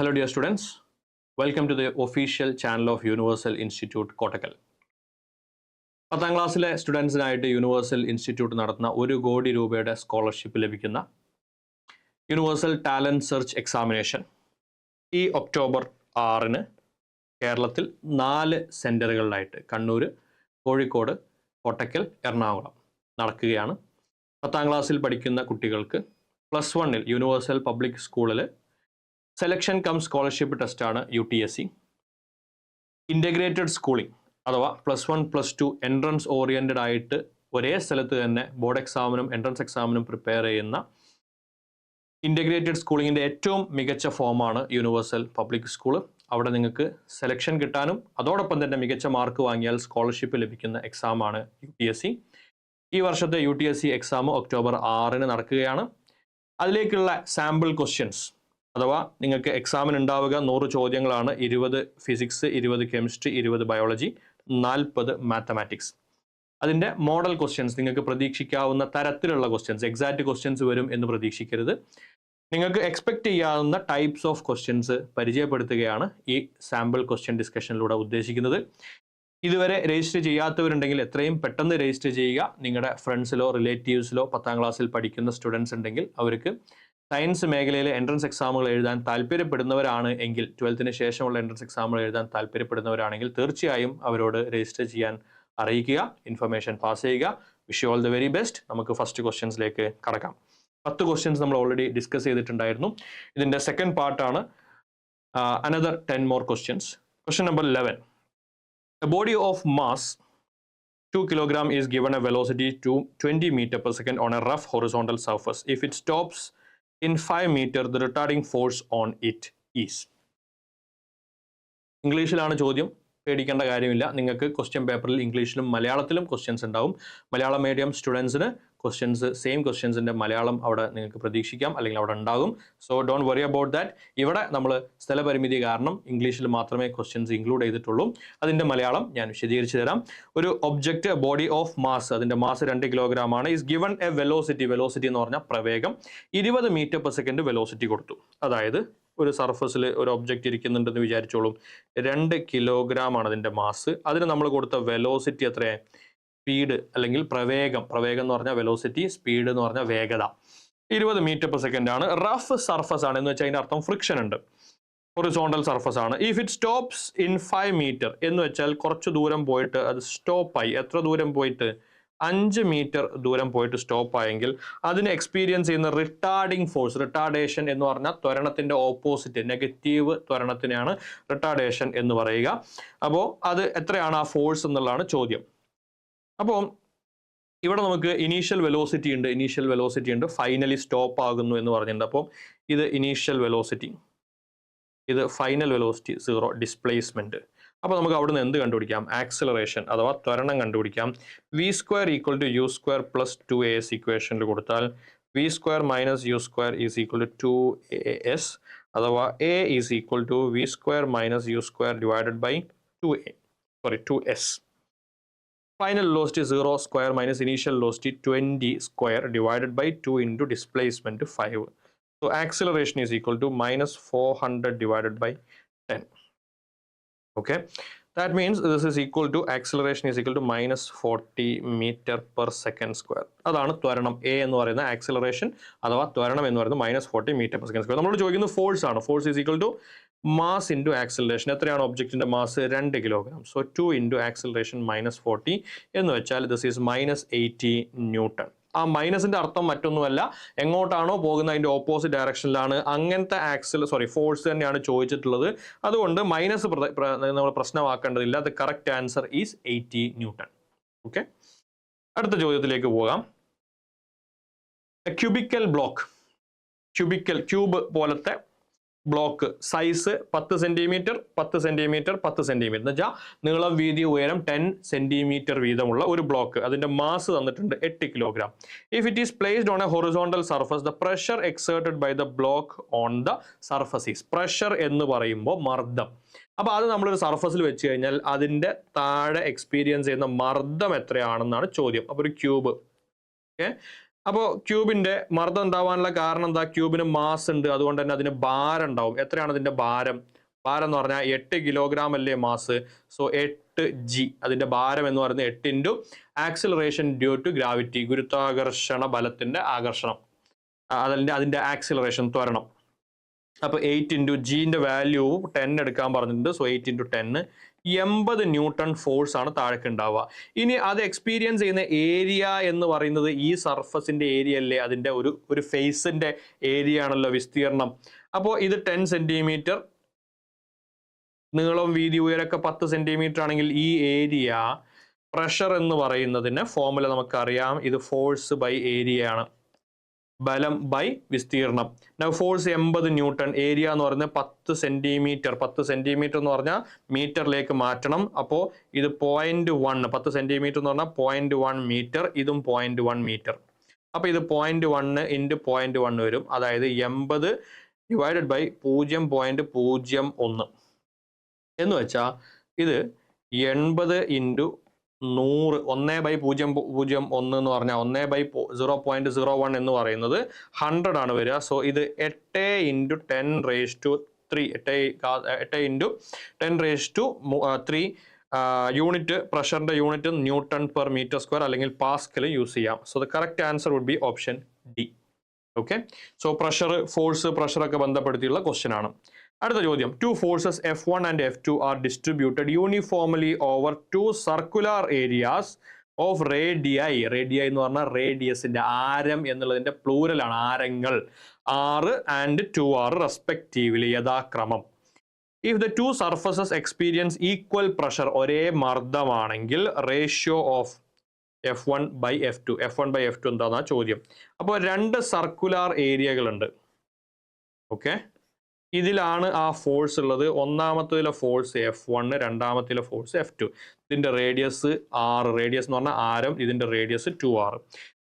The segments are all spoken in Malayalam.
Hello, dear students. Welcome to the official channel of Universal Institute Kottakkal. പത്താം ക്ലാസ്സിലെ സ്റ്റുഡൻസിനായിട്ട് യൂണിവേഴ്സൽ ഇൻസ്റ്റിറ്റ്യൂട്ട് നടത്തുന്ന ഒരു കോടി രൂപയുടെ സ്കോളർഷിപ്പ് ലഭിക്കുന്ന യൂണിവേഴ്സൽ ടാലന്റ് സെർച്ച് എക്സാമിനേഷൻ ഈ ഒക്ടോബർ ആറിന് കേരളത്തിൽ നാല് സെന്ററുകളിലായിട്ട് കണ്ണൂർ കോഴിക്കോട് കോട്ടക്കൽ എറണാകുളം നടക്കുകയാണ് പത്താം ക്ലാസ്സിൽ പഠിക്കുന്ന കുട്ടികൾക്ക് പ്ലസ് വണ്ണിൽ യൂണിവേഴ്സൽ പബ്ലിക് സ്കൂളിൽ സെലക്ഷൻ കം സ്കോളർഷിപ്പ് ടെസ്റ്റാണ് U T S C integrated schooling അഥവാ plus one plus two entrance oriented ആയിട്ട് ഒരേ സ്ഥലത്ത് തന്നെ ബോർഡ് എക്സാമിനും എൻട്രൻസ് എക്സാമിനും പ്രിപ്പയർ ചെയ്യുന്ന ഇന്റഗ്രേറ്റഡ് സ്കൂളിങ്ങിന്റെ ഏറ്റവും മികച്ച ഫോമാണ് യൂണിവേഴ്സൽ പബ്ലിക് സ്കൂൾ അവിടെ നിങ്ങൾക്ക് സെലക്ഷൻ കിട്ടാനും അതോടൊപ്പം തന്നെ മികച്ച മാർക്ക് വാങ്ങിയാൽ സ്കോളർഷിപ്പ് ലഭിക്കുന്ന എക്സാമാണ് യു ടി എസ് സി ഈ വർഷത്തെ U T S C exam October ആറിന് നടക്കുകയാണ്. അതിലേക്കുള്ള സാമ്പിൾ ക്വസ്റ്റ്യൻസ് അഥവാ നിങ്ങൾക്ക് എക്സാമിന് ഉണ്ടാവുക നൂറ് ചോദ്യങ്ങളാണ് ഇരുപത് ഫിസിക്സ് ഇരുപത് കെമിസ്ട്രി ഇരുപത് ബയോളജി നാൽപ്പത് മാത്തമാറ്റിക്സ് അതിന്റെ മോഡൽ ക്വസ്റ്റ്യൻസ് നിങ്ങൾക്ക് പ്രതീക്ഷിക്കാവുന്ന തരത്തിലുള്ള ക്വസ്റ്റ്യൻസ് എക്സാക്ട് ക്വസ്റ്റ്യൻസ് വരും എന്ന് പ്രതീക്ഷിക്കരുത്. നിങ്ങൾക്ക് എക്സ്പെക്ട് ചെയ്യാവുന്ന ടൈപ്സ് ഓഫ് ക്വസ്റ്റ്യൻസ് പരിചയപ്പെടുത്തുകയാണ് ഈ സാമ്പിൾ ക്വസ്റ്റ്യൻ ഡിസ്കഷനിലൂടെ ഉദ്ദേശിക്കുന്നത്. ഇതുവരെ രജിസ്റ്റർ ചെയ്യാത്തവരുണ്ടെങ്കിൽ എത്രയും പെട്ടെന്ന് രജിസ്റ്റർ ചെയ്യുക. നിങ്ങളുടെ ഫ്രണ്ട്സിലോ റിലേറ്റീവ്സിലോ പത്താം ക്ലാസ്സിൽ പഠിക്കുന്ന സ്റ്റുഡൻസ് ഉണ്ടെങ്കിൽ അവർക്ക് സയൻസ് മേഖലയിലെ എൻട്രൻസ് എക്സാമുകൾ എഴുതാൻ താല്പര്യപ്പെടുന്നവരാണ് എങ്കിൽ ട്വൽത്തിന് ശേഷമുള്ള എൻട്രൻസ് എക്സാമുകൾ എഴുതാൻ താല്പര്യപ്പെടുന്നവരാണെങ്കിൽ തീർച്ചയായും അവരോട് രജിസ്റ്റർ ചെയ്യാൻ അറിയിക്കുക ഇൻഫർമേഷൻ പാസ് ചെയ്യുക. Wish all the very best നമുക്ക് ഫസ്റ്റ് ക്വസ്റ്റ്യൻസിലേക്ക് കടക്കാം. പത്ത് ക്വസ്റ്റ്യൻസ് നമ്മൾ ഓൾറെഡി ഡിസ്കസ് ചെയ്തിട്ടുണ്ടായിരുന്നു. ഇതിന്റെ സെക്കൻഡ് പാർട്ടാണ് another ten more questions question number eleven a body of mass 2 kilogram is given a velocity to 20 meter per second on a rough horizontal surface. If it stops in 5 meter, the retarding force on it is. ഇംഗ്ലീഷിലാണ് ചോദ്യം. പേടിക്കേണ്ട കാര്യമില്ല. നിങ്ങൾക്ക് ക്വസ്റ്റ്യൻ പേപ്പറിൽ ഇംഗ്ലീഷിലും മലയാളത്തിലും ക്വസ്റ്റ്യൻസ് ഉണ്ടാവും. മലയാളം മീഡിയം സ്റ്റുഡൻസിന് ക്വസ്റ്റ്യൻസ് സെയിം ക്വസ്റ്റ്യൻസിന്റെ മലയാളം അവിടെ നിങ്ങൾക്ക് പ്രതീക്ഷിക്കാം അല്ലെങ്കിൽ അവിടെ ഉണ്ടാകും. So don't worry about that ഇവിടെ നമ്മൾ സ്ഥലപരിമിതി കാരണം ഇംഗ്ലീഷിൽ മാത്രമേ ക്വസ്റ്റ്യൻസ് ഇൻക്ലൂഡ് ചെയ്തിട്ടുള്ളൂ. അതിന്റെ മലയാളം ഞാൻ വിശദീകരിച്ചു തരാം. ഒരു ഒബ്ജക്റ്റ് ബോഡി ഓഫ് മാസ് അതിന്റെ മാസ് രണ്ട് കിലോഗ്രാം ആണ്. Is given a velocity velocity എന്ന് പറഞ്ഞാൽ പ്രവേഗം. ഇരുപത് മീറ്റർ പെർ സെക്കൻഡ് വെലോസിറ്റി കൊടുത്തു. അതായത് ഒരു സർഫസിൽ ഒരു ഒബ്ജക്റ്റ് ഇരിക്കുന്നുണ്ടെന്ന് വിചാരിച്ചോളും. രണ്ട് കിലോഗ്രാം ആണ് അതിന്റെ മാസ് അതിന് നമ്മൾ കൊടുത്ത വെലോസിറ്റി എത്രയാണ് സ്പീഡ് അല്ലെങ്കിൽ പ്രവേഗം. പ്രവേഗം എന്ന് പറഞ്ഞാൽ വെലോസിറ്റി സ്പീഡ് എന്ന് പറഞ്ഞാൽ വേഗത. ഇരുപത് മീറ്റർ പെർ സെക്കൻഡ് ആണ്. റഫ് സർഫസ് ആണ്. എന്ന് വെച്ചാൽ അതിന്റെ അർത്ഥം ഫ്രിക്ഷൻ ഉണ്ട്. ഹൊറിസോണ്ടൽ സർഫസ് ആണ്. If it stops in five metre എന്ന് വെച്ചാൽ കുറച്ച് ദൂരം പോയിട്ട് അത് സ്റ്റോപ്പായി എത്ര ദൂരം പോയിട്ട്? അഞ്ച് മീറ്റർ ദൂരം പോയിട്ട് സ്റ്റോപ്പ് ആയെങ്കിൽ അതിന് എക്സ്പീരിയൻസ് ചെയ്യുന്ന റിട്ടാർഡിങ് ഫോഴ്സ് റിട്ടാർഡേഷൻ എന്ന് പറഞ്ഞാൽ ത്വരണത്തിന്റെ ഓപ്പോസിറ്റ് നെഗറ്റീവ് ത്വരണത്തിനെയാണ് റിട്ടാർഡേഷൻ എന്ന് പറയുക. അപ്പോൾ അത് എത്രയാണ്? ആ ഫോഴ്സ് എന്നുള്ളതാണ് ചോദ്യം. അപ്പോൾ ഇവിടെ നമുക്ക് ഇനീഷ്യൽ വെലോസിറ്റി ഉണ്ട് ഇനീഷ്യൽ വെലോസിറ്റി ഉണ്ട് ഫൈനലി സ്റ്റോപ്പ് ആകുന്നു എന്ന് പറഞ്ഞിട്ടുണ്ട്. അപ്പം ഇത് ഇനീഷ്യൽ വെലോസിറ്റി ഇത് ഫൈനൽ വെലോസിറ്റി സീറോ ഡിസ്പ്ലേസ്മെന്റ് അപ്പോൾ നമുക്ക് അവിടുന്ന് എന്ത് കണ്ടുപിടിക്കാം? ആക്സിലറേഷൻ അഥവാ ത്വരണം കണ്ടുപിടിക്കാം. V square equal to u square plus two a s ഇക്വേഷനിൽ കൊടുത്താൽ v square minus u square is equal to two a s അഥവാ a is equal to v square minus u square divided by two a sorry two s final velocity 0 square minus initial velocity 20 square divided by 2 into displacement 5 so acceleration is equal to minus 400 divided by 10 okay that means this is equal to acceleration is equal to minus 40 meter per second square. അതാണ് ത്വരണം എ എന്ന് പറയുന്ന ആക്സിലറേഷൻ അഥവാ ത്വരണം എന്ന് പറയുന്നത് minus forty metre per second square നമ്മൾ ചോദിക്കുന്നത് ഫോഴ്സ് ആണ്. Force is equal to mass into acceleration എത്രയാണ് ഒബ്ജക്റ്റിന്റെ മാസ് രണ്ട് kilogram so two into acceleration minus forty എന്ന് വെച്ചാൽ this is minus eighty newton ആ മൈനസിന്റെ അർത്ഥം മറ്റൊന്നുമല്ല. എങ്ങോട്ടാണോ പോകുന്നത് അതിന്റെ ഓപ്പോസിറ്റ് ഡയറക്ഷനിലാണ് അങ്ങനത്തെ ആക്സിൽ സോറി ഫോഴ്സ് തന്നെയാണ് ചോദിച്ചിട്ടുള്ളത്. അതുകൊണ്ട് മൈനസ് നമ്മൾ പ്രശ്നമാക്കേണ്ടതില്ല. The correct answer is eighty newton okay അടുത്ത ചോദ്യത്തിലേക്ക് പോകാം. ക്യൂബിക്കൽ ബ്ലോക്ക് ക്യൂബിക്കൽ ക്യൂബ് പോലത്തെ ബ്ലോക്ക് സൈസ് പത്ത് സെന്റിമീറ്റർ പത്ത് സെന്റിമീറ്റർ പത്ത് സെന്റിമീറ്റർ എന്ന് വെച്ചാൽ നീളം വീതി ഉയരം ടെൻ സെന്റിമീറ്റർ വീതമുള്ള ഒരു ബ്ലോക്ക് അതിന്റെ മാസ് തന്നിട്ടുണ്ട് എട്ട് kilogram if it is placed on a horizontal surface the pressure exerted by the block on the surface is pressure എന്ന് പറയുമ്പോൾ മർദ്ദം. അപ്പോൾ അത് നമ്മളൊരു സർഫസിൽ വെച്ച് കഴിഞ്ഞാൽ അതിന്റെ താഴെ എക്സ്പീരിയൻസ് ചെയ്യുന്ന മർദ്ദം എത്രയാണെന്നാണ് ചോദ്യം. അപ്പോൾ ഒരു ക്യൂബ് ഓക്കെ അപ്പോൾ ക്യൂബിന്റെ മർദ്ദം ഉണ്ടാവാനുള്ള കാരണം എന്താ? ക്യൂബിന് മാസ് ഉണ്ട്. അതുകൊണ്ട് തന്നെ അതിന് ഭാരം ഉണ്ടാവും. എത്രയാണ് അതിന്റെ ഭാരം? ഭാരം എന്ന് പറഞ്ഞാൽ എട്ട് കിലോഗ്രാം അല്ലേ മാസ്? സോ എട്ട് ജി അതിന്റെ ഭാരം എന്ന് പറയുന്നത് എട്ട് into acceleration due to gravity ഗുരുത്വാകർഷണ ബലത്തിന്റെ ആകർഷണം. അതിന്റെ അതിന്റെ ആക്സിലറേഷൻ ത്വരണം. അപ്പൊ എയ്റ്റ് ഇന്റു ജീന്റെ വാല്യൂ ടെൻ എടുക്കാൻ പറഞ്ഞിട്ടുണ്ട്. സോ എയ്റ്റ് ഇന്റു ടെന്ന് എൺപത് ന്യൂട്ടൺ ഫോഴ്സ് ആണ് താഴേക്ക് ഉണ്ടാവുക. ഇനി അത് എക്സ്പീരിയൻസ് ചെയ്യുന്ന ഏരിയ എന്ന് പറയുന്നത് ഈ സർഫസിന്റെ ഏരിയ അല്ലേ? അതിന്റെ ഒരു ഒരു ഫേസിന്റെ ഏരിയ ആണല്ലോ വിസ്തീർണം അപ്പോൾ ഇത് ടെൻ സെന്റിമീറ്റർ നീളം വീതി ഉയരൊക്കെ പത്ത് സെന്റിമീറ്റർ ആണെങ്കിൽ ഈ ഏരിയ പ്രഷർ എന്ന് പറയുന്നതിന് ഫോമുല നമുക്കറിയാം. ഇത് ഫോഴ്സ് ബൈ ഏരിയ ആണ്. ബലം ബൈ വിസ്തീർണം നൗ ഫോഴ്സ് എൺപത് ന്യൂട്ടൺ. ഏരിയ എന്ന് പറഞ്ഞാൽ പത്ത് സെന്റിമീറ്റർ പത്ത് സെന്റിമീറ്റർ എന്ന് പറഞ്ഞാൽ മീറ്ററിലേക്ക് മാറ്റണം. അപ്പോൾ ഇത് പോയിന്റ് വൺ പത്ത് സെന്റിമീറ്റർ എന്ന് പറഞ്ഞാൽ പോയിന്റ് വൺ മീറ്റർ ഇതും പോയിന്റ് വൺ മീറ്റർ അപ്പോൾ ഇത് point one into point one വരും. അതായത് എൺപത് ഡിവൈഡഡ് ബൈ പൂജ്യം പോയിന്റ് പൂജ്യം ഒന്ന്. എന്ന് വെച്ചാൽ ഇത് എൺപത് ഇന്റു നൂറ് ഒന്നേ ബൈ പൂജ്യം പൂജ്യം ഒന്ന് എന്ന് പറഞ്ഞാൽ ഒന്നേ by zero point zero one എന്ന് പറയുന്നത് ഹൺഡ്രഡ് ആണ് വരിക. സോ ഇത് എട്ട് into ten raise to three എട്ട് എട്ട് into ten raise to three unit പ്രഷറിന്റെ unit newton per metre square അല്ലെങ്കിൽ പാസ്കൽ യൂസ് ചെയ്യാം. So the correct answer would be option D okay so pressure force പ്രഷറൊക്കെ ബന്ധപ്പെടുത്തിയുള്ള ക്വസ്റ്റ്യൻ ആണ്. അടുത്ത ചോദ്യം. Two forces F one and F two are distributed uniformly over two circular areas of radii radii എന്ന് പറഞ്ഞാൽ റേഡിയസിന്റെ ആരം എന്നുള്ളതിന്റെ പ്ലൂരലാണ് ആരങ്ങൾ R and two r respectively യഥാക്രമം. If the two surfaces experience equal pressure ഒരേ മർദ്ദമാണെങ്കിൽ ratio of F one by F two F one by F two എന്താണെന്നാ ചോദ്യം. അപ്പോൾ രണ്ട് സർക്കുലാർ ഏരിയകളുണ്ട് ഓക്കെ ഇതിലാണ് ആ ഫോഴ്സ് ഉള്ളത്. ഒന്നാമത്തേതിലെ ഫോഴ്സ് എഫ് വണ് രണ്ടാമത്തെ ഫോഴ്സ് എഫ് ടു ഇതിന്റെ റേഡിയസ് ആറ്. റേഡിയസ് എന്ന് പറഞ്ഞാൽ ആരം ഇതിന്റെ radius two r.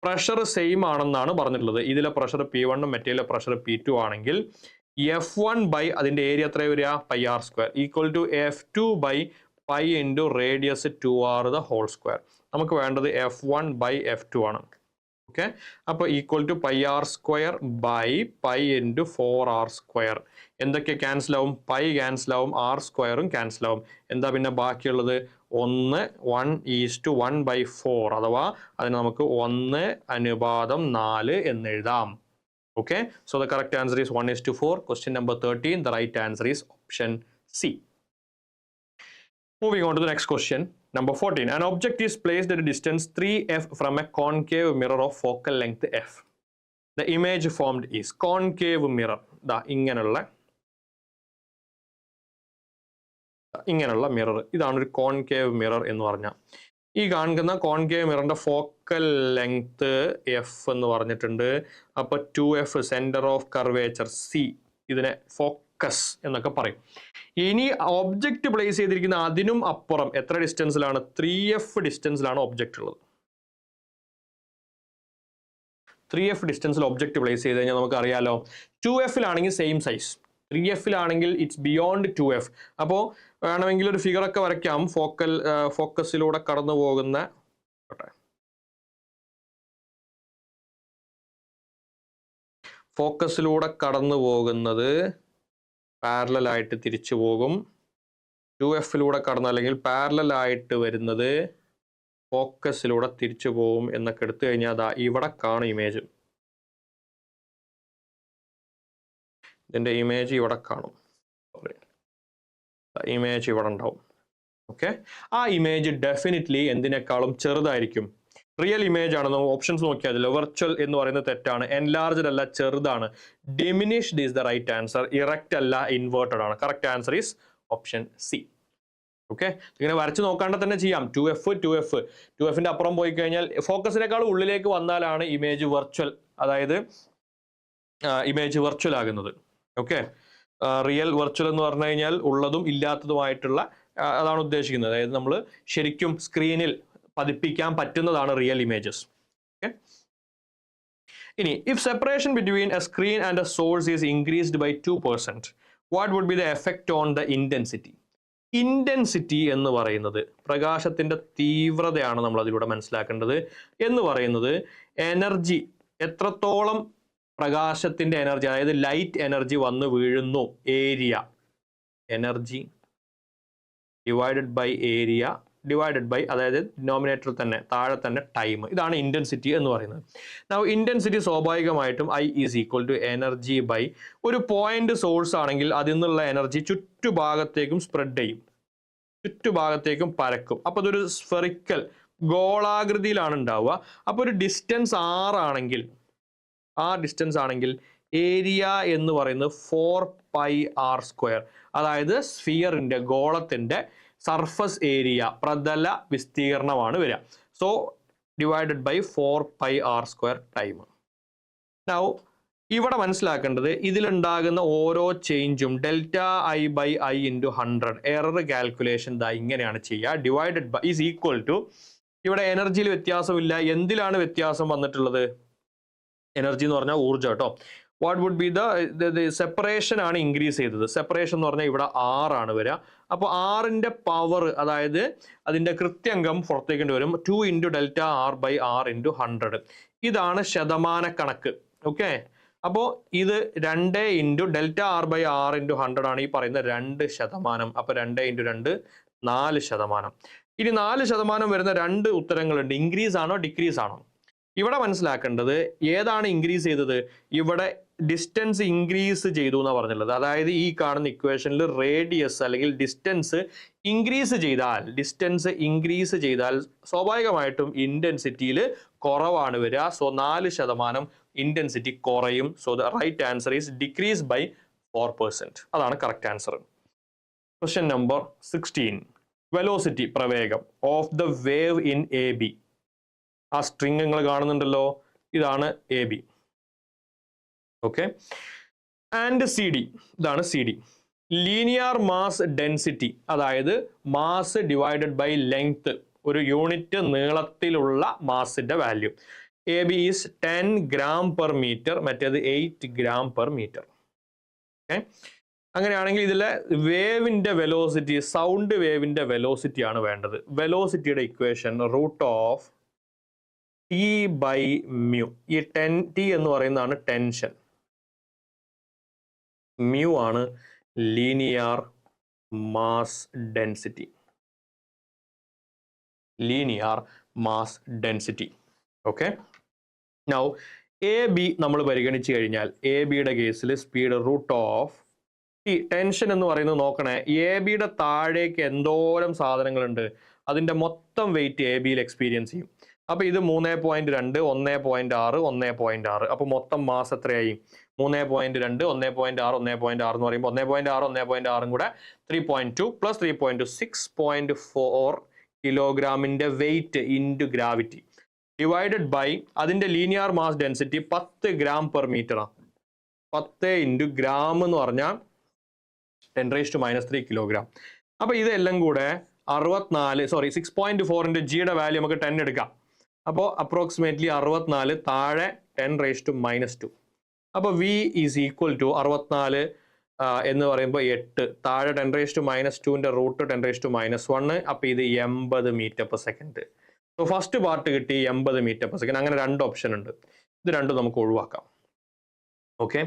Pressure same ആണെന്നാണ് പറഞ്ഞിട്ടുള്ളത്. ഇതിലെ പ്രഷർ പി വണ്ണും മറ്റേലെ പ്രഷർ പി ടു ആണെങ്കിൽ എഫ് വൺ ബൈ അതിന്റെ ഏരിയ എത്ര വരിക? Pi r square equal to F two by pi into radius two r the whole square നമുക്ക് വേണ്ടത് F one by F two ആണ്. ഓക്കെ അപ്പോൾ equal to pi r square by pi into four r square എന്തൊക്കെ ക്യാൻസൽ ആവും? പൈ ക്യാൻസൽ ആവും ആർ സ്ക്വയറും ക്യാൻസൽ ആവും. എന്താ പിന്നെ ബാക്കിയുള്ളത്? ഒന്ന് one is to one by four അഥവാ അതിന് നമുക്ക് ഒന്ന് അനുപാതം നാല് എന്ന് എഴുതാം okay so the correct answer is one is to four question number thirteen the right answer is option C Moving on to the next question, number 14. An object is placed at a distance 3f from a concave mirror of focal length f. The image formed is concave mirror. ദാ ഇങ്ങനെയുള്ള ഇങ്ങനെയുള്ള മിറർ ഇതാണ് ഒരു കോൺകേവ് മിറർ എന്ന് പറഞ്ഞാൽ ഈ കാണിക്കുന്ന കോൺകേവ് മിററിന്റെ ഫോക്കൽ ലെങ്ത് എഫ് എന്ന് പറഞ്ഞിട്ടുണ്ട് അപ്പൊ two F centre of curvature C ഇതിനെ ഫോക്കസ് എന്നൊക്കെ പറയും. ഇനി ഒബ്ജക്റ്റ് പ്ലേസ് ചെയ്തിരിക്കുന്ന അതിനും അപ്പുറം എത്ര ഡിസ്റ്റൻസിലാണ് ത്രീ എഫ് ഡിസ്റ്റൻസിലാണ് ഒബ്ജക്റ്റ് ഉള്ളത്. ത്രീ എഫ് ഡിസ്റ്റൻസിൽ ഒബ്ജക്റ്റ് പ്ലേസ് ചെയ്ത് കഴിഞ്ഞാൽ നമുക്ക് അറിയാലോ ടു എഫിലാണെങ്കിൽ സെയിം സൈസ് ത്രീ എഫിലാണെങ്കിൽ ഇറ്റ്സ് ബിയോണ്ട് ടു എഫ് അപ്പോൾ വേണമെങ്കിൽ ഒരു ഫിഗർ ഒക്കെ വരയ്ക്കാം. ഫോക്കൽ ഫോക്കസിലൂടെ കടന്നു പോകുന്ന ഫോക്കസിലൂടെ കടന്നു പോകുന്നത് പാരലൽ ആയിട്ട് തിരിച്ചു പോകും. ടു എഫിലൂടെ കടന്ന് അല്ലെങ്കിൽ പാരലായിട്ട് വരുന്നത് ഫോക്കസിലൂടെ തിരിച്ചു പോകും എന്നൊക്കെ എടുത്തു കഴിഞ്ഞാൽ അതാ ഇവിടെ കാണും ഇമേജ് ഇതിന്റെ ഇമേജ് ഇവിടെ കാണും. ഇമേജ് ഇവിടെ ഉണ്ടാവും. ഓക്കെ ആ ഇമേജ് ഡെഫിനറ്റ്ലി എന്തിനേക്കാളും ചെറുതായിരിക്കും. റിയൽ ഇമേജ് ആണ് ഓപ്ഷൻസ് നോക്കിയാൽ അതിൽ വെർച്വൽ എന്ന് പറയുന്നത് തെറ്റാണ്. എൻലാർജ്ഡ് അല്ല ചെറുതാണ്. Diminished is the right answer erect അല്ല ഇൻവേർട്ടഡ് ആണ്. Correct answer is option C okay ഇങ്ങനെ വരച്ച് നോക്കാണ്ട് തന്നെ ചെയ്യാം. Two F two F two എഫിന്റെ അപ്പുറം പോയി കഴിഞ്ഞാൽ ഫോക്കസിനേക്കാൾ ഉള്ളിലേക്ക് വന്നാലാണ് ഇമേജ് വെർച്വൽ അതായത് ഇമേജ് വെർച്വൽ ആകുന്നത്. ഓക്കെ റിയൽ വെർച്വൽ എന്ന് പറഞ്ഞു കഴിഞ്ഞാൽ ഉള്ളതും ഇല്ലാത്തതുമായിട്ടുള്ള അതാണ് ഉദ്ദേശിക്കുന്നത്. അതായത് നമ്മൾ ശരിക്കും സ്ക്രീനിൽ പതിപ്പിക്കാൻ പറ്റുന്നതാണ് റിയൽ ഇമേജസ് ഓക്കെ ഇനി if separation between a screen and a source is increased by two percent what would be the effect on the intensity intensity എന്ന് പറയുന്നത് പ്രകാശത്തിന്റെ തീവ്രതയാണ് നമ്മൾ അതിലൂടെ മനസ്സിലാക്കേണ്ടത്. എന്ന് പറയുന്നത് എനർജി എത്രത്തോളം പ്രകാശത്തിന്റെ എനർജി അതായത് ലൈറ്റ് എനർജി വന്ന് വീഴുന്നു? Area energy divided by area divided by അതായത് ഡിനോമിനേറ്റർ തന്നെ താഴെ തന്നെ ടൈം ഇതാണ് ഇന്റൻസിറ്റി എന്ന് പറയുന്നത്. നൗ ഇന്റൻസിറ്റി സ്വാഭാവികമായിട്ടും I is equal to energy by ഒരു പോയിന്റ് സോഴ്സ് ആണെങ്കിൽ അതിൽ നിന്നുള്ള എനർജി ചുറ്റുഭാഗത്തേക്കും സ്പ്രെഡ് ചെയ്യും. ചുറ്റുഭാഗത്തേക്കും പരക്കും. അപ്പോൾ അതൊരു സ്ഫെറിക്കൽ ഗോളാകൃതിയിലാണ് ഉണ്ടാവുക. അപ്പോൾ ഒരു ഡിസ്റ്റൻസ് ആറാണെങ്കിൽ ആ ഡിസ്റ്റൻസ് ആണെങ്കിൽ ഏരിയ എന്ന് പറയുന്നത് ഫോർ പൈ ആർ സ്ക്വയർ അതായത് സ്ഫിയറിന്റെ ഗോളത്തിന്റെ സർഫസ് ഏരിയ പ്രതല വിസ്തീർണമാണ് വരിക. So divided by four pi r square time now ഇവിടെ മനസ്സിലാക്കേണ്ടത് ഇതിലുണ്ടാകുന്ന ഓരോ ചേഞ്ചും delta I by I into hundred error calculation ദാ ഇങ്ങനെയാണ് ചെയ്യുക. Divided by is equal to ഇവിടെ എനർജിയിൽ വ്യത്യാസമില്ല. എന്തിലാണ് വ്യത്യാസം വന്നിട്ടുള്ളത്? എനർജി എന്ന് പറഞ്ഞാൽ ഊർജം കേട്ടോ. What would be the separation ആണ് ഇൻക്രീസ് ചെയ്തത്. സെപ്പറേഷൻ എന്ന് പറഞ്ഞാൽ ഇവിടെ ആറാണ് വരിക. അപ്പോൾ ആറിന്റെ പവർ അതായത് അതിന്റെ കൃത്യംഗം പുറത്തേക്കൊണ്ട് വരും. Two into delta r by r into hundred ഇതാണ് ശതമാന കണക്ക് ഓക്കെ അപ്പോൾ ഇത് രണ്ട് into delta r by r into hundred ആണ് ഈ പറയുന്ന രണ്ട് ശതമാനം. അപ്പോൾ രണ്ട് ഇന്റു രണ്ട് നാല് ശതമാനം. ഇനി നാല് ശതമാനം വരുന്ന രണ്ട് ഉത്തരങ്ങളുണ്ട്. ഇൻക്രീസ് ആണോ ഡിക്രീസ് ആണോ? ഇവിടെ മനസ്സിലാക്കേണ്ടത് ഏതാണ് ഇൻക്രീസ് ചെയ്തത്? ഇവിടെ ഡിസ്റ്റൻസ് ഇൻക്രീസ് ചെയ്തു എന്നാണ് പറഞ്ഞുള്ളത് അതായത് ഈ കാണുന്ന ഇക്വേഷനിൽ റേഡിയസ് അല്ലെങ്കിൽ ഡിസ്റ്റൻസ് ഇൻക്രീസ് ചെയ്താൽ ഡിസ്റ്റൻസ് ഇൻക്രീസ് ചെയ്താൽ സ്വാഭാവികമായിട്ടും ഇന്റൻസിറ്റിയിൽ കുറവാണ് വരിക. സോ നാല് ശതമാനം ഇന്റൻസിറ്റി കുറയും. So the right answer is decrease by four percent അതാണ് correct answer question number sixteen velocity പ്രവേഗം of the wave in A B ആ സ്ട്രിങ് നിങ്ങൾ കാണുന്നുണ്ടല്ലോ. ഇതാണ് A B okay and C D ഇതാണ് C D linear mass density അതായത് മാസ് ഡിവൈഡഡ് ബൈ ലെങ്ത് ഒരു യൂണിറ്റ് നീളത്തിലുള്ള മാസിന്റെ value A B is ten gram per metre മറ്റേത് eight gram per metre okay അങ്ങനെയാണെങ്കിൽ ഇതിലെ വേവിന്റെ വെലോസിറ്റി സൗണ്ട് വേവിന്റെ വെലോസിറ്റി ആണ് വേണ്ടത്. വെലോസിറ്റിയുടെ equation root of T by mu ഈ ടെൻ ടി എന്ന് പറയുന്നതാണ് ടെൻഷൻ മ്യൂ ആണ് linear mass density linear mass density okay now A B നമ്മൾ പരിഗണിച്ചു കഴിഞ്ഞാൽ എ ബിയുടെ കേസിൽ speed root of T tension എന്ന് പറയുന്നത് നോക്കണേ. എ ബിയുടെ താഴേക്ക് എന്തോരം സാധനങ്ങളുണ്ട്? അതിന്റെ മൊത്തം വെയിറ്റ് എ ബിയിൽ എക്സ്പീരിയൻസ് ചെയ്യും. അപ്പൊ ഇത് മൂന്ന് പോയിന്റ് രണ്ട് ഒന്ന് പോയിന്റ് ആറ് ഒന്ന് പോയിന്റ് ആറ്. അപ്പൊ മൊത്തം മാസ് എത്രയായി? മൂന്ന് പോയിന്റ് രണ്ട് ഒന്ന് പോയിന്റ് ആറ് ഒന്ന് പോയിന്റ് ആറ് എന്ന് പറയുമ്പോൾ ഒന്ന് പോയിന്റ് ആറ് ഒന്ന് പോയിന്റ് ആറും കൂടെ three point two plus three point six point four കിലോഗ്രാമിന്റെ weight into gravity divided by അതിന്റെ ലീനിയർ മാസ് ഡെൻസിറ്റി പത്ത് ഗ്രാം പെർ മീറ്റർ ആണ് പത്ത് ഇന്റു ഗ്രാം എന്ന് പറഞ്ഞാൽ ten raise to minus three kilogram അപ്പൊ ഇതെല്ലാം കൂടെ അറുപത്തിനാല് സോറി സിക്സ് പോയിന്റ് ഫോറിന്റെ ജിയുടെ വാല്യൂ നമുക്ക് ടെൻ എടുക്കാം. അപ്പോൾ അപ്രോക്സിമേറ്റ്ലി അറുപത്തിനാല് താഴെ ten raise to minus two അപ്പോൾ വി ഈസ് ഈക്വൽ ടു അറുപത്തിനാല് എന്ന് പറയുമ്പോൾ എട്ട്. താഴെ ടെൻ റേസ് ടു മൈനസ് ടുവിന്റെ root ten raise to minus one അപ്പോൾ ഇത് എൺപത് metre per second so first part കിട്ടി എൺപത് മീറ്റർ പെർ സെക്കൻഡ് അങ്ങനെ രണ്ട് ഓപ്ഷൻ ഉണ്ട്. ഇത് രണ്ടും നമുക്ക് ഒഴിവാക്കാം. ഓക്കെ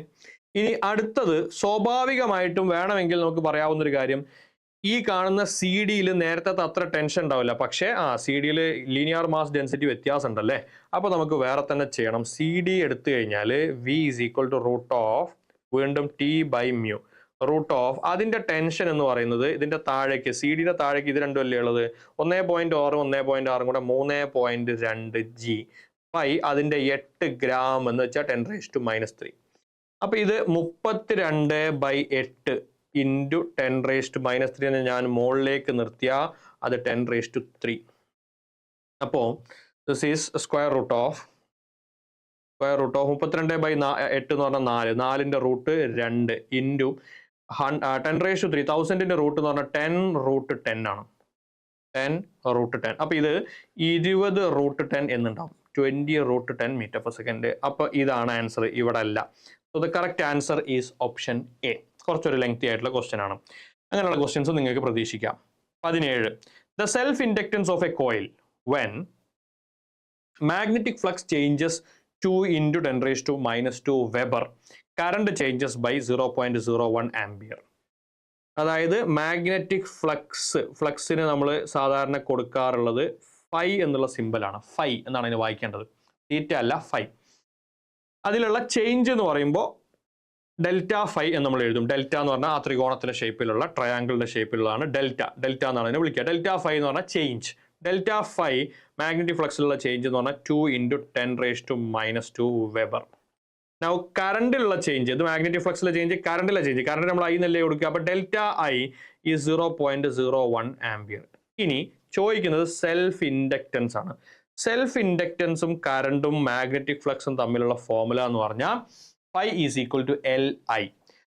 ഇനി അടുത്തത് സ്വാഭാവികമായിട്ടും വേണമെങ്കിൽ നമുക്ക് പറയാവുന്ന ഒരു കാര്യം. ഈ കാണുന്ന സി ഡിയിൽ നേരത്തെ അത്ര ടെൻഷൻ ഉണ്ടാവില്ല. പക്ഷേ ആ സി ഡിയിൽ ലീനിയർ മാസ് ഡെൻസിറ്റി വ്യത്യാസം ഉണ്ടല്ലേ അപ്പോൾ നമുക്ക് വേറെ തന്നെ ചെയ്യണം. സി ഡി എടുത്തു കഴിഞ്ഞാൽ V is equal to root of വീണ്ടും T by mu root of അതിന്റെ ടെൻഷൻ എന്ന് പറയുന്നത് ഇതിന്റെ താഴേക്ക് സി ഡിയുടെ താഴേക്ക് ഇത് രണ്ടും അല്ലേ ഉള്ളത്? ഒന്നേ പോയിന്റ് ആറും ഒന്നേ പോയിന്റ് ആറും കൂടെ മൂന്നേ പോയിന്റ് രണ്ട് ജി ബൈ അതിന്റെ എട്ട് ഗ്രാം എന്ന് വെച്ചാൽ ten raise to minus three അപ്പൊ ഇത് മുപ്പത്തിരണ്ട് ബൈ എട്ട്. Into ten raise to minus three എന്ന് ഞാൻ മുകളിലേക്ക് നിർത്തിയാൽ അത് ടെൻ റേസ് ടു ത്രീ അപ്പോൾ this is square root of square root of മുപ്പത്തിരണ്ട് ബൈ എട്ട് എന്ന് പറഞ്ഞാൽ നാല്. നാലിന്റെ റൂട്ട് രണ്ട് ഇന്റു ഹൺ ടെൻ റേസ് ടു ത്രീ തൗസൻഡിന്റെ റൂട്ട് എന്ന് പറഞ്ഞാൽ ടെൻ റൂട്ട് ടെൻ ആണ്. ടെൻ റൂട്ട് ടെൻ അപ്പോൾ ഇത് ഇരുപത് root ten എന്നുണ്ടാവും. Twenty root ten metre per second അപ്പോൾ ഇതാണ് ആൻസർ ഇവിടെ അല്ല so the correct answer is option A കുറച്ചൊരു ലെങ്തി ആയിട്ടുള്ള ക്വസ്റ്റ്യൻ ആണ്. അങ്ങനെയുള്ള ക്വസ്റ്റ്യൻസ് നിങ്ങൾക്ക് പ്രതീക്ഷിക്കാം. പതിനേഴ്. The self inductance of a coil when magnetic flux changes two into ten raise to minus two weber current changes by zero point zero one ampere അതായത് മാഗ്നറ്റിക് ഫ്ലക്സ് ഫ്ലക്സിന് നമ്മൾ സാധാരണ കൊടുക്കാറുള്ളത് ഫൈ എന്നുള്ള സിമ്പലാണ് ഫൈ എന്നാണ് അതിന് വായിക്കേണ്ടത്. തീറ്റ അല്ല ഫൈ അതിലുള്ള ചേഞ്ച് എന്ന് പറയുമ്പോൾ ഡെൽറ്റ ഫൈ എന്ന് നമ്മൾ എഴുതും. ഡെൽറ്റ എന്ന് പറഞ്ഞാൽ ആ ത്രികോണത്തിന്റെ ഷേപ്പിലുള്ള ട്രയാങ്കിളിന്റെ ഷേപ്പിലുള്ളതാണ് ഡെൽറ്റ. ഡെൽറ്റ എന്നാണ് അതിനെ വിളിക്കുക. ഡെൽറ്റ ഫൈ എന്ന് പറഞ്ഞാൽ ചേഞ്ച്. ഡെൽറ്റ ഫൈ മാഗ്നറ്റിക് ഫ്ലക്സിലുള്ള ചേഞ്ച് എന്ന് പറഞ്ഞാൽ two into ten raise to minus two weber. Now കറണ്ടിലുള്ള change. ഇത് മാഗ്നറ്റിക് ഫ്ലക്സിലെ ചേഞ്ച് കറണ്ടിലെ ചേഞ്ച്. കറണ്ട് നമ്മൾ ഐ എന്നല്ലേ കൊടുക്കുക? അപ്പോൾ ഡെൽറ്റ ഐ ഈ zero point zero one ampere ഇനി ചോദിക്കുന്നത് സെൽഫ് ഇൻഡക്റ്റൻസ് ആണ്. സെൽഫ് ഇൻഡക്റ്റൻസും കറണ്ടും മാഗ്നറ്റിക് ഫ്ലക്സും തമ്മിലുള്ള ഫോർമുല എന്ന് പറഞ്ഞാൽ phi is equal to L I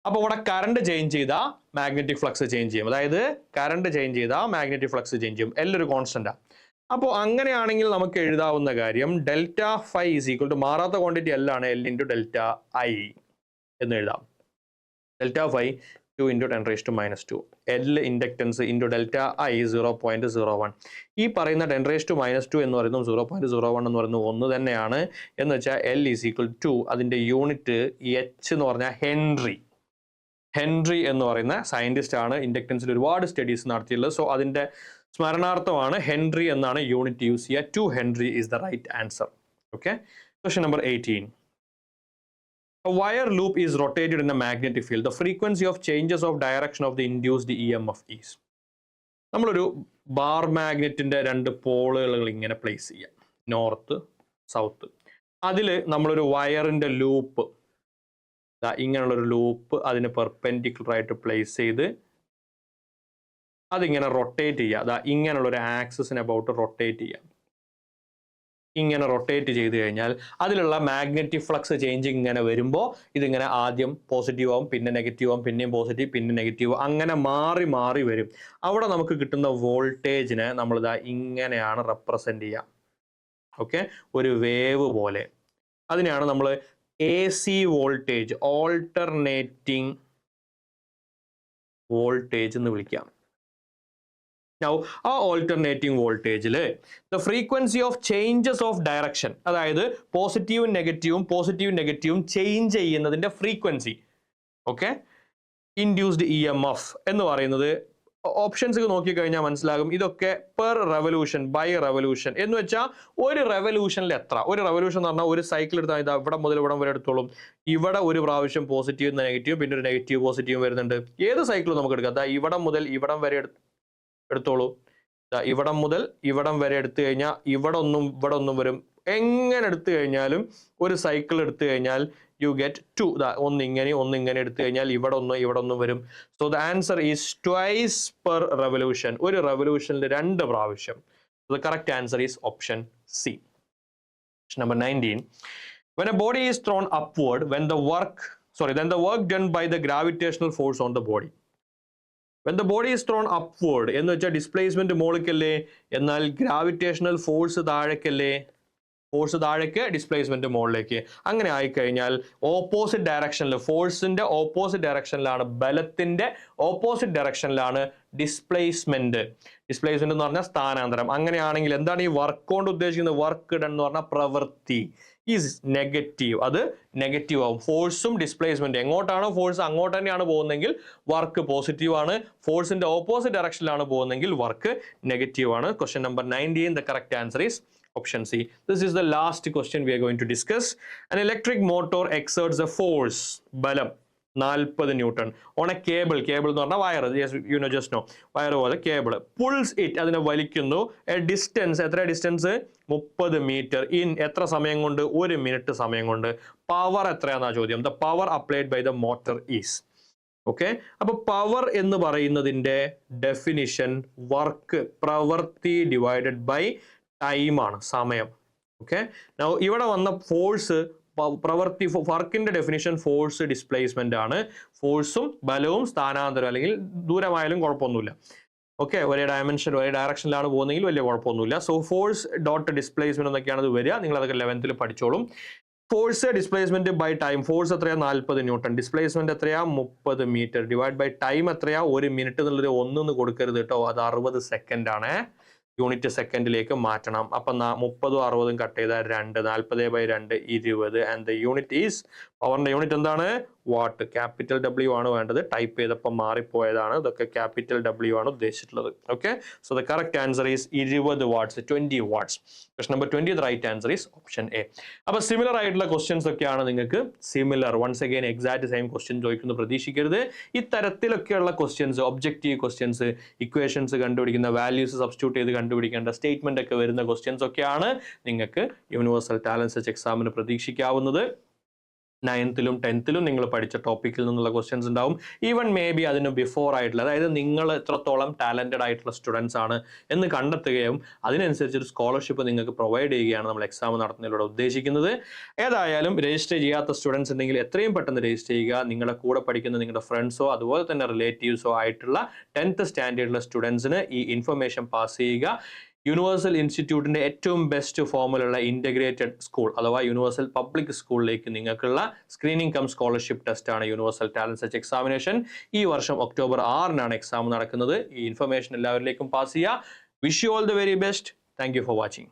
അപ്പോൾ ഇവിടെ കറണ്ട് ചേഞ്ച് ചെയ്താൽ മാഗ്നറ്റിക് ഫ്ലക്സ് ചേഞ്ച് ചെയ്യും. അതായത് കറണ്ട് ചേഞ്ച് ചെയ്താൽ മാഗ്നറ്റിക് ഫ്ലക്സ് ചേഞ്ച് ചെയ്യും. എൽ ഒരു കോൺസ്റ്റന്റാ അപ്പോൾ അങ്ങനെയാണെങ്കിൽ നമുക്ക് എഴുതാവുന്ന കാര്യം delta phi is equal to മാറാത്ത ക്വാണ്ടിറ്റി എൽ ആണ് എൽ ഇന്റു ഡെൽറ്റ ഐ എന്ന് എഴുതാം. Delta phi two into ten raise to minus two L inductance into delta I zero point zero one ഈ പറയുന്ന ten raise to minus two എന്ന് പറയുന്നത് സീറോ പോയിന്റ് സീറോ വൺ എന്ന് പറയുന്നത് ഒന്ന് തന്നെയാണ്. എന്ന് വെച്ചാൽ എൽ ഈസ് ഈക്വൽ ടു അതിന്റെ യൂണിറ്റ് എച്ച് എന്ന് പറഞ്ഞാൽ ഹെൻറി ഹെൻറി എന്ന് പറയുന്ന സയന്റിസ്റ്റ് ആണ്. ഇൻഡക്റ്റൻസിൽ ഒരുപാട് സ്റ്റഡീസ് നടത്തിയിട്ടുള്ളത്. സോ അതിന്റെ സ്മരണാർത്ഥമാണ് ഹെൻറി എന്നാണ് യൂണിറ്റ് യൂസ് ചെയ്യുക two Henry is the right answer okay question number eighteen A wire loop is rotated in a magnetic field. The frequency of changes of direction of the induced EMF is. നമ്മളൊരു ബാർ മാഗ്നറ്റിന്റെ രണ്ട് പോളുകൾ ഇങ്ങനെ പ്ലേസ് ചെയ്യാം നോർത്ത് സൗത്ത് അതിൽ നമ്മളൊരു വയറിന്റെ ലൂപ്പ് ഇങ്ങനെയുള്ളൊരു ലൂപ്പ് അതിന് പെർപെൻഡിക്കുലർ ആയിട്ട് പ്ലേസ് ചെയ്ത് അതിങ്ങനെ റൊട്ടേറ്റ് ചെയ്യുക അതാ ഇങ്ങനെയുള്ളൊരു ആക്സിസിനെ അബൌട്ട് റൊട്ടേറ്റ് ചെയ്യാം ഇങ്ങനെ റൊട്ടേറ്റ് ചെയ്ത് കഴിഞ്ഞാൽ അതിലുള്ള മാഗ്നറ്റിക് ഫ്ലക്സ് ചേഞ്ച് ഇങ്ങനെ വരുമ്പോൾ ഇതിങ്ങനെ ആദ്യം പോസിറ്റീവ് ആവും പിന്നെ നെഗറ്റീവ് ആവും പിന്നെയും പോസിറ്റീവ് പിന്നെ നെഗറ്റീവ് അങ്ങനെ മാറി മാറി വരും. അവിടെ നമുക്ക് കിട്ടുന്ന വോൾട്ടേജിനെ നമ്മളിതാ ഇങ്ങനെയാണ് റെപ്രസെന്റ് ചെയ്യുക ഓക്കെ ഒരു വേവ് പോലെ. അതിനെയാണ് നമ്മൾ A C voltage alternating voltage എന്ന് വിളിക്കാം. Now, ആ ഓൾട്ടർനേറ്റിംഗ് വോൾട്ടേജിൽ the frequency of changes of direction അതായത് പോസിറ്റീവും നെഗറ്റീവും പോസിറ്റീവും നെഗറ്റീവും ചേഞ്ച് ചെയ്യുന്നതിന്റെ frequency okay induced E M F എന്ന് പറയുന്നത് ഓപ്ഷൻസ് നോക്കിക്കഴിഞ്ഞാൽ മനസ്സിലാകും. ഇതൊക്കെ പെർ റെവല്യൂഷൻ ബൈ റെവല്യൂഷൻ എന്ന് വെച്ചാൽ ഒരു റെവല്യൂഷനിൽ എത്ര? ഒരു റെവല്യൂഷൻ എന്ന് പറഞ്ഞാൽ ഒരു സൈക്കിൾ എടുത്താൽ ഇതാ ഇവിടെ മുതൽ ഇവിടം വരെ എടുത്തോളും. ഇവിടെ ഒരു പ്രാവശ്യം പോസിറ്റീവ് നെഗറ്റീവ് പിന്നെ ഒരു നെഗറ്റീവ് പോസിറ്റീവ് വരുന്നുണ്ട്. ഏത് സൈക്കിളും നമുക്ക് എടുക്കാം. അതാ ഇവിടം മുതൽ ഇവിടം വരെ എടുത്തോളൂ. ഇവിടം മുതൽ ഇവിടം വരെ എടുത്തു കഴിഞ്ഞാൽ ഇവിടെ ഒന്നും ഇവിടെ ഒന്നും വരും. എങ്ങനെ എടുത്തു കഴിഞ്ഞാലും ഒരു സൈക്കിൾ എടുത്തു കഴിഞ്ഞാൽ യു ഗെറ്റ് ടു ഒന്ന് ഇങ്ങനെ ഒന്ന് ഇങ്ങനെ എടുത്തു കഴിഞ്ഞാൽ ഇവിടെ ഒന്ന് ഇവിടെ ഒന്നും വരും. So the answer is twice per revolution ഒരു റെവല്യൂഷനിൽ രണ്ട് പ്രാവശ്യം. The correct answer is option C number nineteen when a body is thrown upward when the work sorry then the work done by the gravitational force on the body when the body is thrown upward എന്ന് വെച്ചാൽ ഡിസ്പ്ലേസ്മെന്റ് മുകളിലേക്കല്ലേ എന്നാൽ ഗ്രാവിറ്റേഷണൽ ഫോഴ്സ് താഴേക്കല്ലേ? ഫോഴ്സ് താഴേക്ക് ഡിസ്പ്ലേസ്മെന്റ് മുകളിലേക്ക്. അങ്ങനെ ആയിക്കഴിഞ്ഞാൽ ഓപ്പോസിറ്റ് ഡയറക്ഷനിൽ ഫോഴ്സിന്റെ ഓപ്പോസിറ്റ് ഡയറക്ഷനിലാണ് ബലത്തിന്റെ ഓപ്പോസിറ്റ് ഡയറക്ഷനിലാണ് ഡിസ്പ്ലേസ്മെന്റ് ഡിസ്പ്ലേസ്മെന്റ് എന്ന് പറഞ്ഞാൽ സ്ഥാനാന്തരം. അങ്ങനെയാണെങ്കിൽ എന്താണ് ഈ വർക്ക് കൊണ്ട് ഉദ്ദേശിക്കുന്നത്? വർക്ക് ഡൺ എന്ന് പറഞ്ഞാൽ പ്രവൃത്തി. ഈസ് നെഗറ്റീവ് അത് നെഗറ്റീവ് ആവും. ഫോഴ്സും ഡിസ്പ്ലേസ്മെന്റ് എങ്ങോട്ടാണോ ഫോഴ്സ് അങ്ങോട്ട് തന്നെയാണ് പോകുന്നതെങ്കിൽ വർക്ക് പോസിറ്റീവ് ആണ്. ഫോഴ്സിന്റെ ഓപ്പോസിറ്റ് ഡയറക്ഷനിലാണ് പോകുന്നതെങ്കിൽ വർക്ക് നെഗറ്റീവ് ആണ്. Question number nineteen the correct answer is option C. This is the last question we are going to discuss. An electric motor exerts a force, ബലം നാൽപ്പത് newton on a cable cable എന്ന് പറഞ്ഞാൽ wire you know just no wire പോലെ കേബിൾ പുൾസ് ഇറ്റ് അതിനെ വലിക്കുന്നു. എ ഡിസ്റ്റൻസ് എത്ര ഡിസ്റ്റൻസ് മുപ്പത് മീറ്റർ ഇൻ എത്ര സമയം കൊണ്ട്? ഒരു മിനിറ്റ് സമയം കൊണ്ട്. പവർ എത്രയാണെന്നാ ചോദ്യം. The power applied by the motor is okay അപ്പൊ പവർ എന്ന് പറയുന്നതിന്റെ ഡെഫിനിഷൻ വർക്ക് പ്രവൃത്തി ഡിവൈഡഡ് ബൈ ടൈമാണ് സമയം. ഓക്കെ ഇവിടെ വന്ന ഫോഴ്സ് പ്രവൃത്തി വർക്കിന്റെ ഡെഫിനിഷൻ ഫോഴ്സ് ഡിസ്പ്ലേസ്മെന്റ് ആണ്. ഫോഴ്സും ബലവും സ്ഥാനാന്തരം അല്ലെങ്കിൽ ദൂരമായാലും കുഴപ്പമൊന്നുമില്ല. ഓക്കെ ഒരേ ഡയമെൻഷൻ ഒരേ ഡയറക്ഷനിലാണ് പോകുന്നതെങ്കിൽ വലിയ കുഴപ്പമൊന്നുമില്ല. സോ ഫോഴ്സ് ഡോട്ട് ഡിസ്പ്ലേസ്മെന്റ് എന്നൊക്കെയാണ് ഇത് വരിക. നിങ്ങൾ അതൊക്കെ ലെവൻത്തിൽ പഠിച്ചോളും. Force displacement by time force എത്രയാ? നാൽപ്പത് ന്യൂട്ടൺ. ഡിസ്പ്ലേസ്മെന്റ് എത്രയാ? മുപ്പത് മീറ്റർ. ഡിവൈഡ് ബൈ ടൈം എത്രയാ? ഒരു മിനിറ്റ് എന്നുള്ളൊരു ഒന്നെന്ന് കൊടുക്കരുത് കേട്ടോ. അത് അറുപത് സെക്കൻഡ് ആണ്. യൂണിറ്റ് സെക്കൻഡിലേക്ക് മാറ്റണം. അപ്പം മുപ്പതും അറുപതും കട്ട് ചെയ്താൽ രണ്ട് നാൽപ്പത് ബൈ രണ്ട് ഇരുപത്. ആൻഡ് ദ യൂണിറ്റ് ഈസ് പവറിന്റെ യൂണിറ്റ് എന്താണ്? വാട്ട് ക്യാപിറ്റൽ ഡബ്ല്യു ആണ് വേണ്ടത്. ടൈപ്പ് ചെയ്തപ്പോൾ മാറിപ്പോയതാണ്. ഇതൊക്കെ ക്യാപിറ്റൽ ഡബ്ല്യു ആണ് ഉദ്ദേശിച്ചിട്ടുള്ളത്. Okay so the correct answer is ഇരുപത് watts twenty watts quest number twenty right answer is option A അപ്പോൾ സിമിലർ ആയിട്ടുള്ള ക്വസ്റ്റ്യൻസ് ഒക്കെയാണ് നിങ്ങൾക്ക് similar ones again exact same question ചോദിക്കുന്നു പ്രതീക്ഷിക്കരുത്. ഇത്തരത്തിലൊക്കെയുള്ള ക്വസ്റ്റ്യൻസ് ഒബ്ജക്റ്റീവ് ക്വസ്റ്റ്യൻസ് ഇക്വേഷൻസ് കണ്ടുപിടിക്കുന്ന വാല്യൂസ് സബ്സ്റ്റിറ്റ്യൂട്ട് ചെയ്ത് കണ്ടുപിടിക്കേണ്ട സ്റ്റേറ്റ്മെന്റ് ഒക്കെ വരുന്ന ക്വസ്റ്റ്യൻസ് ഒക്കെയാണ് നിങ്ങൾക്ക് യൂണിവേഴ്സൽ ടാലൻസ് എക്സാമിന് പ്രതീക്ഷിക്കാവുന്നത്. നയൻത്തിലും ടെൻത്തിലും നിങ്ങൾ പഠിച്ച ടോപ്പിക്കിൽ നിന്നുള്ള ക്വസ്റ്റ്യൻസ് ഉണ്ടാവും. ഈവൻ മേ ബി അതിന് ബിഫോർ ആയിട്ടുള്ള അതായത് നിങ്ങൾ എത്രത്തോളം ടാലന്റഡ് ആയിട്ടുള്ള സ്റ്റുഡൻസ് ആണ് എന്ന് കണ്ടെത്തുകയും അതിനനുസരിച്ച് ഒരു സ്കോളർഷിപ്പ് നിങ്ങൾക്ക് പ്രൊവൈഡ് ചെയ്യുകയാണ് നമ്മൾ എക്സാം നടത്തുന്നതിലൂടെ ഉദ്ദേശിക്കുന്നത്. ഏതായാലും രജിസ്റ്റർ ചെയ്യാത്ത സ്റ്റുഡൻസ് ഉണ്ടെങ്കിൽ എത്രയും പെട്ടെന്ന് രജിസ്റ്റർ ചെയ്യുക. നിങ്ങളുടെ കൂടെ പഠിക്കുന്ന നിങ്ങളുടെ ഫ്രണ്ട്സോ അതുപോലെ തന്നെ റിലേറ്റീവ്സോ ആയിട്ടുള്ള ടെൻത്ത് സ്റ്റാൻഡേർഡിലെ സ്റ്റുഡൻസിന് ഈ ഇൻഫർമേഷൻ പാസ് ചെയ്യുക. യൂണിവേഴ്സൽ ഇൻസ്റ്റിറ്റ്യൂട്ടിന്റെ ഏറ്റവും ബെസ്റ്റ് ഫോമിലുള്ള ഇന്റഗ്രേറ്റഡ് സ്കൂൾ അഥവാ യൂണിവേഴ്സൽ പബ്ലിക് സ്കൂളിലേക്ക് നിങ്ങൾക്കുള്ള സ്ക്രീനിംഗ് കം സ്കോളർഷിപ്പ് ടെസ്റ്റാണ് യൂണിവേഴ്സൽ ടാലൻസ് സെച്ച് എക്സാമിനേഷൻ ഈ വർഷം ഒക്ടോബർ ആറിനാണ് എക്സാം നടക്കുന്നത്. ഈ ഇൻഫർമേഷൻ എല്ലാവരിലേക്കും പാസ് ചെയ്യുക. Wish you all the very best thank for watching